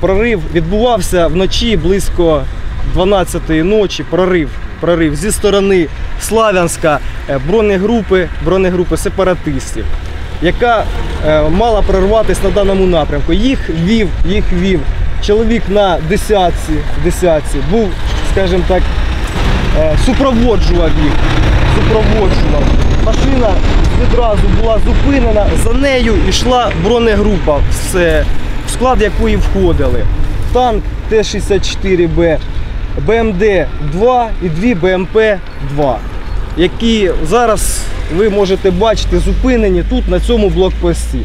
прорив відбувався вночі близько 12-ї ночі. Прорив, прорив зі сторони Славянська е, бронегрупи, бронегрупи сепаратистів, яка е, мала прорватися на даному напрямку. Їх вів, їх вів чоловік на десятці, десятці був, скажімо так, е, супроводжував їх. Супроводжував. Машина відразу була зупинена, за нею йшла бронегрупа, в склад якої входили танк Т-64Б, БМД-2 і дві БМП-2, які зараз ви можете бачити зупинені тут на цьому блокпості.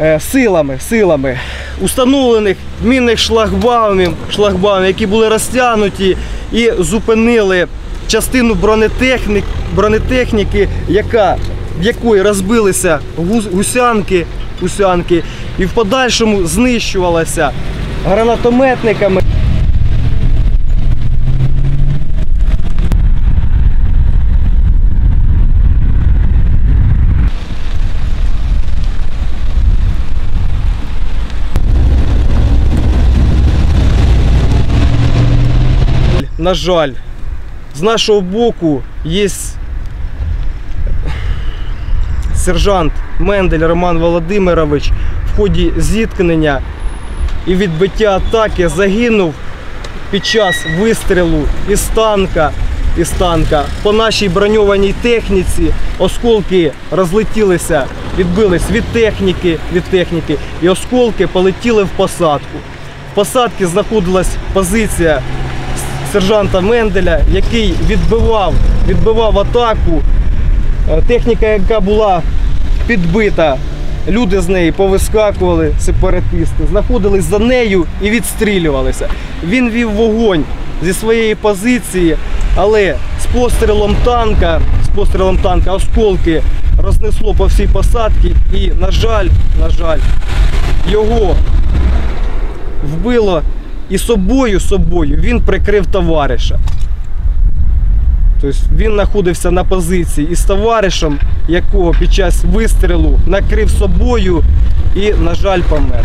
Е, Силами, силами установлених мінних шлагбаумів, шлагбаумів, які були розтягнуті і зупинили частину бронетехнік, бронетехніки, яка, в якої розбилися гус- гусянки, гусянки, і в подальшому знищувалася гранатометниками. На жаль, з нашого боку є сержант Мендель Роман Володимирович в ході зіткнення і відбиття атаки загинув під час вистрілу із танка. Із танка по нашій броньованій техніці осколки розлетілися, відбились від техніки, від техніки, і осколки полетіли в посадку. В посадці знаходилась позиція сержанта Менделя, який відбивав, відбивав атаку. Е, Техніка, яка була підбита, люди з неї повискакували, сепаратисти, знаходились за нею і відстрілювалися. Він вів вогонь зі своєї позиції, але з пострілом танка, з пострілом танка осколки рознесло по всій посадці і, на жаль, на жаль, його вбило і собою, собою він прикрив товариша. Тобто він знаходився на позиції із товаришем, якого під час вистрілу накрив собою і, на жаль, помер.